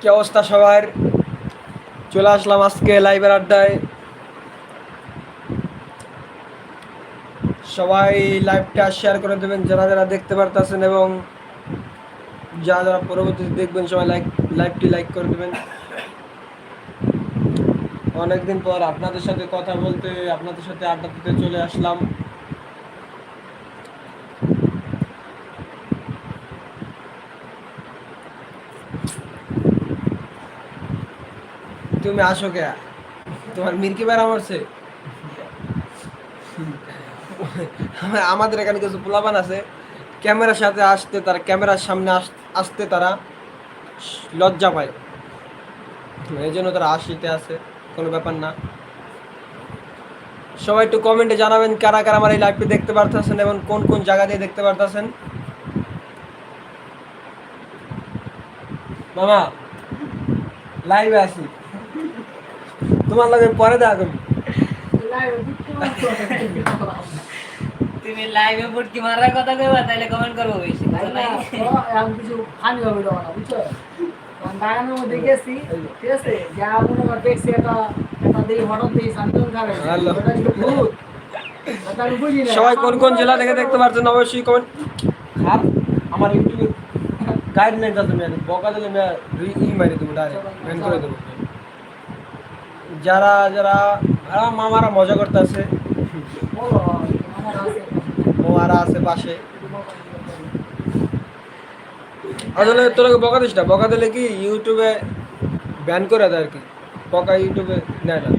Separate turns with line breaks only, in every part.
কি অবস্থা সবার? চলে আসলাম আজকে লাইভের আড্ডায়। সবাই লাইভটা শেয়ার করে দেবেন, যারা যারা দেখতে পারতেছেন এবং যারা যারা পরবর্তীতে দেখবেন, সবাই লাইক লাইভটি লাইক করে দেবেন। অনেকদিন পর আপনাদের সাথে কথা বলতে, আপনাদের সাথে আড্ডা দিতে চলে আসলাম। তুমি আসো কে? তোমার মির্কি বেড়া মারছে। আমার- আমাদের এখানে কিছু পোলাবান আছে। ক্যামেরার সাথে আসতে তারা ক্যামেরার সামনে আসতে তারা লজ্জা পায়। এই জন্য তারা আসিতে আছে কোনো ব্যাপার না। সবাই একটু কমেন্টে জানাবেন কারা কারা আমার এই লাইভটি দেখতে পারতেছেন এবং কোন কোন জায়গা দিয়ে দেখতে পারতেছেন। মামা লাইভে আছি। তোমার লাগে পরে দেখা করব।
তুমি লাইভে বুটকি মারার কথা কইবা তাহলে কমেন্ট করব বেশি
কিছু হবে না বুঝছ? বাগানের মধ্যে গেছি ঠিক আছে? যা মনে কর দেখছি একটা একটা দিয়ে হঠাৎ দিয়ে শান্তন খাবে
হ্যালো।
ওটা ছিল ভূত। ওটা আমি বুঝি না।
সবাই কোন কোন জেলা থেকে দেখতে পাচ্ছেন অবশ্যই কমেন্ট আর আমার ইউটিউবে গাইড নেই দাদা আমি বকা দিলে আমি ই মারি দেবো ডাইরেক্ট ব্যান করে দেবো। যারা যারা মামারা মজা করতে আছে
বলো, আমার আছে।
মামারা আছে পাশে। আসলে তোরাকে বকা দিস না? বকা দিলে কি ইউটিউবে ব্যান করে দেয় আর কি? বকা ইউটিউবে নেয় না।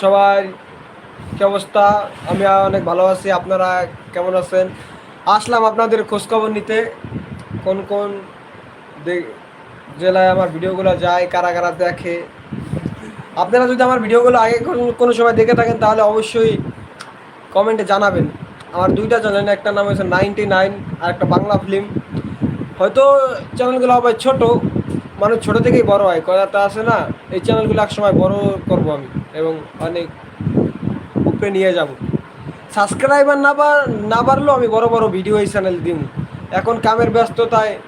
সবাই কি অবস্থা? আমি অনেক ভালো আছি। আপনারা কেমন আছেন? আসলাম আপনাদের খোঁজখবর নিতে। কোন কোন জেলায় আমার ভিডিওগুলো যায়, কারা কারা দেখে। আপনারা যদি আমার ভিডিওগুলো আগে কোনো- সময় দেখে থাকেন, তাহলে অবশ্যই কমেন্টে জানাবেন। আমার দুইটা চ্যানেল একটা নাম হয়েছে নাইনটি নাইন আর একটা বাংলা ফিল্ম। হয়তো চ্যানেলগুলো হবে ছোট, মানুষ ছোট থেকেই বড় হয় কথাটা আছে না। এই চ্যানেলগুলো একসময় বড় করব আমি এবং অনেক উপরে নিয়ে যাব। সাবস্ক্রাইবার না না বাড়লেও আমি বড় বড় ভিডিও এই চ্যানেল দিন এখন কামের ব্যস্ততায়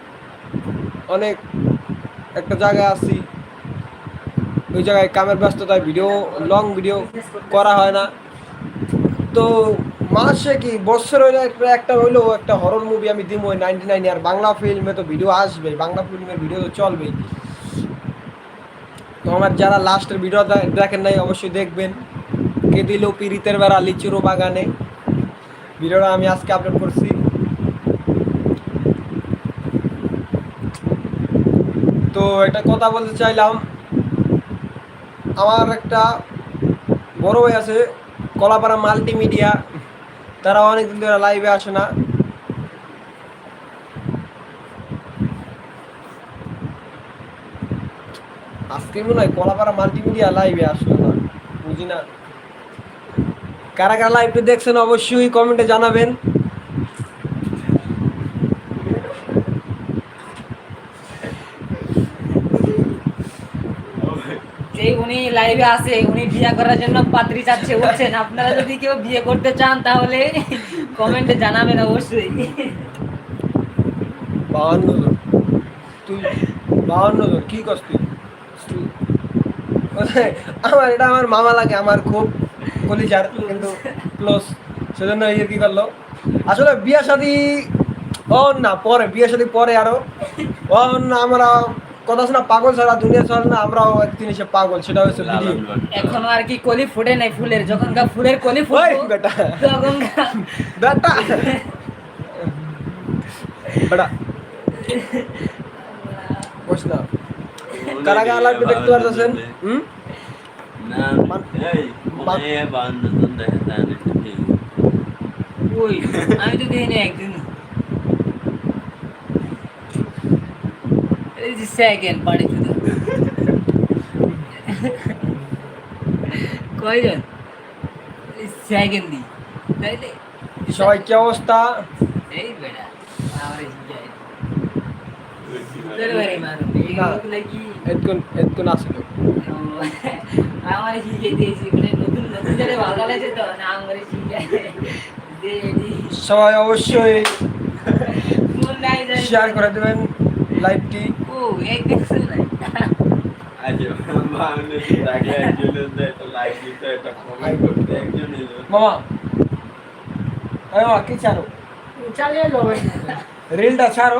অনেক একটা জায়গায় আছি। ওই জায়গায় কামের ব্যস্ততায় ভিডিও লং ভিডিও করা হয় না। তো মাসে কি বছর হইলে একটা হইলেও একটা হরর মুভি আমি দিব ওই নাইনটি নাইন আর বাংলা ফিল্মে তো ভিডিও আসবে, বাংলা ফিল্মের ভিডিও তো চলবেই। তো আমার যারা লাস্টের ভিডিও দেখেন নাই, অবশ্যই দেখবেন। কে দিল পিরিতের বেড়া লিচুরো বাগানে? ভিডিওটা আমি আজকে আপলোড করছি। তো একটা কথা বলতে চাইলাম। আমার একটা বড় ভাই আছে, কলাপাড়া মাল্টিমিডিয়া। তারা অনেকদিন ধরে লাইভে আসে না। আজকে মনে হয় কলাপাড়া মাল্টিমিডিয়া লাইভে আসলো না বুঝি না কারা কারা লাইভটা দেখছেন অবশ্যই কমেন্টে জানাবেন।
যে উনি লাইভে আছে, উনি বিয়ে করার জন্য পাত্রী চাচ্ছে বলছেন আপনারা যদি কেউ বিয়ে করতে চান, তাহলে কমেন্টে জানাবেন অবশ্যই।
বাহান্ন জন। তুই বাহান্ন কি তুই? তুই- আমার এটা আমার মামা লাগে, আমার খুব কলিজার, কিন্তু ক্লোজ সেজন্য ইয়ে কি করল? আসলে বিয়ে শাদি ও না, পরে, বিয়ে শাদি পরে আরও। ও না, আমরা কথা আছে না পাগল ছাড়া দুনিয়া ছাড়া না আমরাও এক জিনিসে পাগল সেটা হচ্ছে ভিডিও
এখনও আর কি কলি ফুটে নাই ফুলের যখন গা ফুলের কলি
ওই
ফুটবে
বেটা।
তখন গা-
বেটা। বেটা। বস না। কারা কারা লাইভে দেখতে পারতেছেন? হুম?
ওই আমি তো দেখিনি একদিন এই যে সেকেন্ড পাড়ি শুধু। কয়জন? সেকেন্ড দি তাইলে?
সবাই কি অবস্থা?
এই বেটা আমার যাই বাড়ি আমার শিখে দিয়েছি নতুন নতুন জায়গায় ভালো লাগছে তো না আমার শিখে
সবাই অবশ্যই শেয়ার করে দেবেন। লাইভটি
ও এই দেখছেন
মামা মামা কি ছাড়ো?
চালিয়ে
রিলটা ছাড়ো।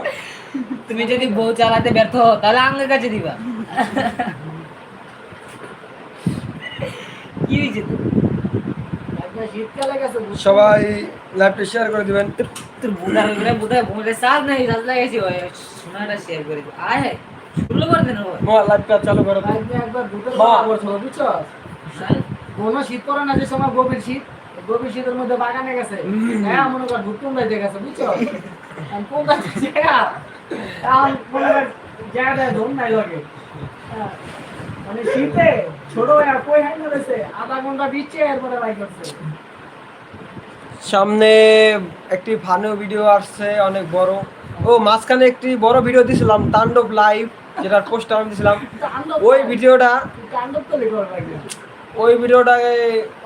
তুমি যদি বউ চালাতে ব্যর্থ হও তাহলে আঙ্গের কাছে দিবা। কি হয়েছে তো
একটা শীতকালে গেছে
সবাই লাইভটি শেয়ার করে দিবেন।
হ্যাঁ
লাইভটা চালু করে।
কোনো শীত পড়ে না যে সময় গভীর শীত গভীর শীতের মধ্যে বাগানে গেছে। হ্যাঁ মনে কর ঢুকুন বাইতে গেছে বুঝছ? এখন কোনটা জায়গা? জায়গাটা ধুম নাই লাগে হ্যাঁ। মানে শীতে ছোট ভাইয়া কই হাই আধা ঘণ্টা দিচ্ছে এরপরে বাইক করছে।
সামনে একটি ফানো ভিডিও আসছে অনেক বড়। ও মাঝখানে একটি বড় ভিডিও দিছিলাম তাণ্ডব লাইভ যেটার পোস্টার আমি দিছিলাম। ওই ভিডিওটা ওই ভিডিওটাকে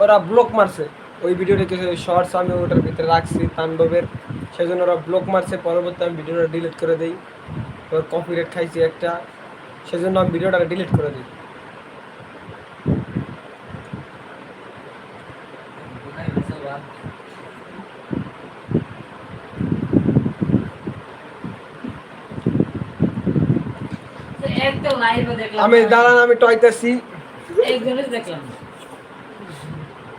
ওরা ব্লক মারছে। ওই ভিডিওটা কিছু শর্টস আমি ওটার ভিতরে রাখছি তাণ্ডবের। সেই জন্য ওরা ব্লক মারছে। পরবর্তী আমি ভিডিওটা ডিলিট করে দিই। ওর কপিরাইট খাইছি একটা। সেজন্য আমি ভিডিওটা ডিলিট করে দিই
একদম লাইভে দেখলাম
আমি দাঁড়ান আমি টয়তেছি
একজনের দেখলাম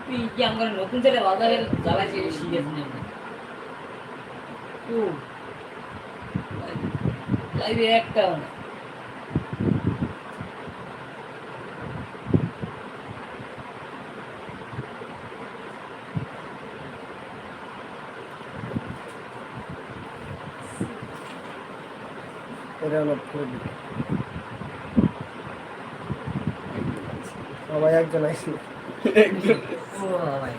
তুই কি আমার নতুন ছেলে বাজারে জ্বালাচ্ছি সিরিয়াস নেই লাইভে একটাও না।
এটা হলো করে দিই সবাই একজন আইসি
ও ভাই